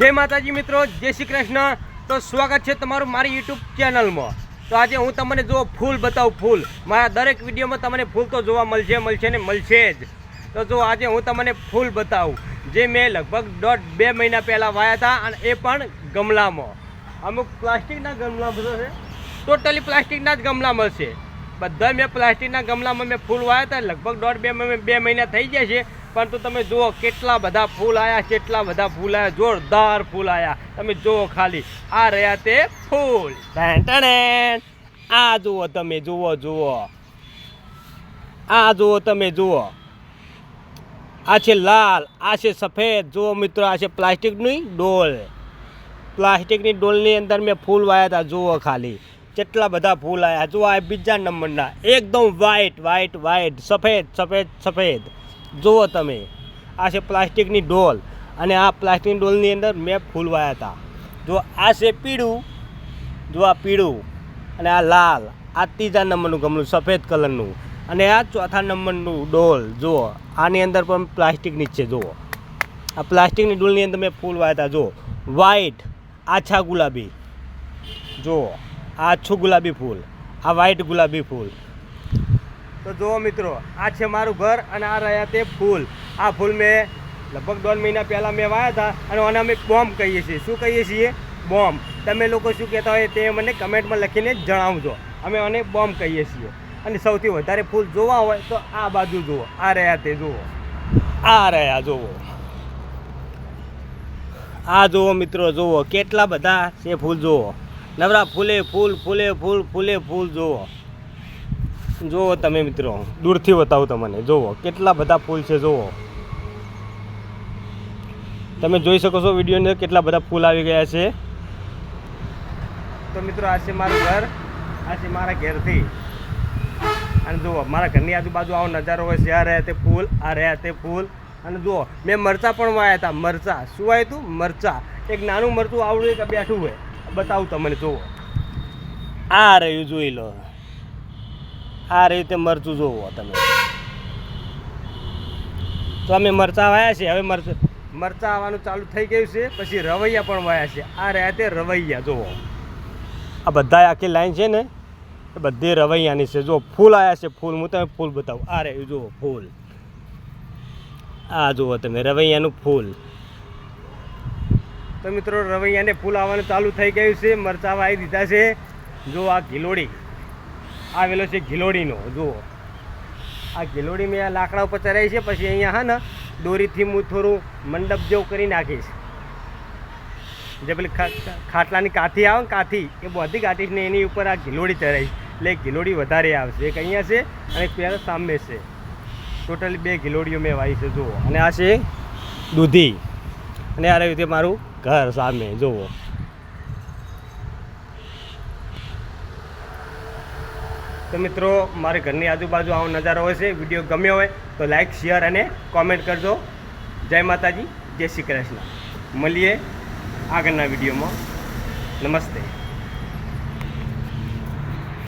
જય માતાજી મિત્રો, જય શ્રી કૃષ્ણ. તો સ્વાગત છે તમારું મારી યુટ્યુબ ચેનલમાં. તો આજે હું તમને જો ફૂલ બતાવું ફૂલ. મારા દરેક વિડીયોમાં તમને ફૂલ તો જોવા મળશે મળશે ને મળશે જ. તો જો આજે હું તમને ફૂલ બતાવું. જે મેં લગભગ દોઢ બે મહિના પહેલાં વાયા હતા અને એ પણ ગમલામાં. અમુક પ્લાસ્ટિકના ગમલા છે. ટોટલી પ્લાસ્ટિકના જ ગમલા મળશે. બધા મેં પ્લાસ્ટિકના ગમલામાં મેં ફૂલ વાયા હતા. લગભગ દોઢ બે મહિના બે મહિના થઈ ગયા છે. પરંતુ તમે જુઓ કેટલા બધા ફૂલ આવ્યા કેટલા બધા ફૂલ આવ્યા જોરદાર ફૂલ આવ્યા તમે જુઓ ખાલી, આ રહ્યા તે ફૂલ. આ જુઓ તમે, જુઓ જુઓ. આ જુઓ તમે, જુઓ. આ છે લાલ, આ છે સફેદ. જુઓ મિત્રો, આ છે પ્લાસ્ટિકની ડોલ. પ્લાસ્ટિકની ડોલની અંદર મેં ફૂલ વાયા હતા જુઓ ખાલી. કેટલા બધા ફૂલ આવ્યા જુઓ આ બીજા નંબરના. એકદમ વ્હાઈટ વ્હાઈટ વ્હાઈટ સફેદ સફેદ સફેદ. જુઓ તમે. આ છે પ્લાસ્ટિકની ડોલ અને આ પ્લાસ્ટિકની ડોલની અંદર મેં ફૂલ વાયા હતા. જો આ છે પીળું, જો આ પીળું અને આ લાલ, આ ત્રીજા નંબરનું ગમલું, સફેદ કલરનું. અને આ ચોથા નંબરનું ડોલ, જુઓ, આની અંદર પણ પ્લાસ્ટિકની જ છે જુઓ. આ પ્લાસ્ટિકની ડોલની અંદર મેં ફૂલ વાયા હતા, જુઓ. વ્હાઈટ આછા ગુલાબી. જુઓ આ આછું ગુલાબી ફૂલ, આ વ્હાઈટ ગુલાબી ફૂલ. તો જુઓ મિત્રો, આ છે મારું ઘર અને આ રહ્યા તે ફૂલ. આ ફૂલ મેં લગભગ દોઢ મહિના પહેલાં મેં વાયા હતા અને આને અમે બોમ્બ કહીએ છીએ. શું કહીએ છીએ? બોમ્બ. તમે લોકો શું કહેતા હોય તે મને કમેન્ટમાં લખીને જણાવજો. અમે આને બોમ્બ કહીએ છીએ. અને સૌથી વધારે ફૂલ જોવા હોય તો આ બાજુ જુઓ. આ રહ્યા તે જુઓ. આ રહ્યા જુઓ. આ જુઓ મિત્રો, જુઓ. કેટલા બધા છે ફૂલ, જુઓ. નવરા ફૂલે ફૂલ ફૂલે ફૂલ ફૂલે ફૂલ, જુઓ. જુઓ તમે મિત્રો દૂરથી બતાવું તમને. જુઓ કેટલા બધા ફૂલ છે જુઓ. તમે જોઈ શકો છો વિડીયોની કેટલા બધા ફૂલ આવી ગયા છે. તો મિત્રો આ છે મારું ઘર આ છે મારા ઘેરથી. અને જુઓ મારા ઘરની આજુબાજુ આવો નજારો હોય છે. આ રહ્યા તે ફૂલ આ રહ્યા તે ફૂલ. અને જુઓ મેં મરચાં પણ વાયા હતા. મરચાં. શું વાયું હતું? મરચાં. એક નાનું મરચું આવડું એક બેઠું હોય. બતાવું તમને જુઓ. આ રહ્યું જોઈ લો. આ રીતે મરચું જુઓ તમે. તો અમે મરચાં વાયા છે. હવે મરચાં મરચાં આવવાનું ચાલુ થઈ ગયું છે. પછી રવૈયા પણ વાયા છે. આ રહ્યા તે રવૈયા જુઓ આ બધા આખી લાઈન છે ને, એ બધી રવૈયાની છે. જો ફૂલ આવ્યા છે ફૂલ, હું તમે ફૂલ બતાવું. આ રહ્યું, જુઓ, ફૂલ. આ જુઓ તમે, રવૈયાનું ફૂલ. તો મિત્રો, રવૈયાને ફૂલ આવવાનું ચાલુ થઈ ગયું છે. મરચાં વાવી દીધા છે. જો આ ગિલોડી. આવેલો છે ગિલોડીનો જુઓ. આ ગિલોડી મેં આ લાકડા ઉપર ચડાવી છે, પછી અહીંયા હા ને, દોરીથી હું થોડું મંડપ જેવું કરી નાખીશ. જે પેલી ખાટલાની કાથી આવે ને કાથી એ બધી કાઠીશ ને એની ઉપર આ ગિલોડી ચડાવીશ એટલે ગિલોડી વધારે આવશે. એક અહીંયા છે અને એક પહેલાં સામે છે. ટોટલી બે ગિલોડીઓ મેં વાવી છે, જુઓ. અને આ છે દૂધી. અને આ રહ્યું તે મારું ઘર સામે, જુઓ. તો મિત્રો, મારે ઘરની આજુબાજુ આવો નજારો હોય છે, વીડિયો ગમ્યો હોય, તો લાઈક શેર અને કોમેન્ટ કરજો. જય માતાજી, જય શ્રી કૃષ્ણ. મળીએ આગળના વિડીયોમાં. નમસ્તે.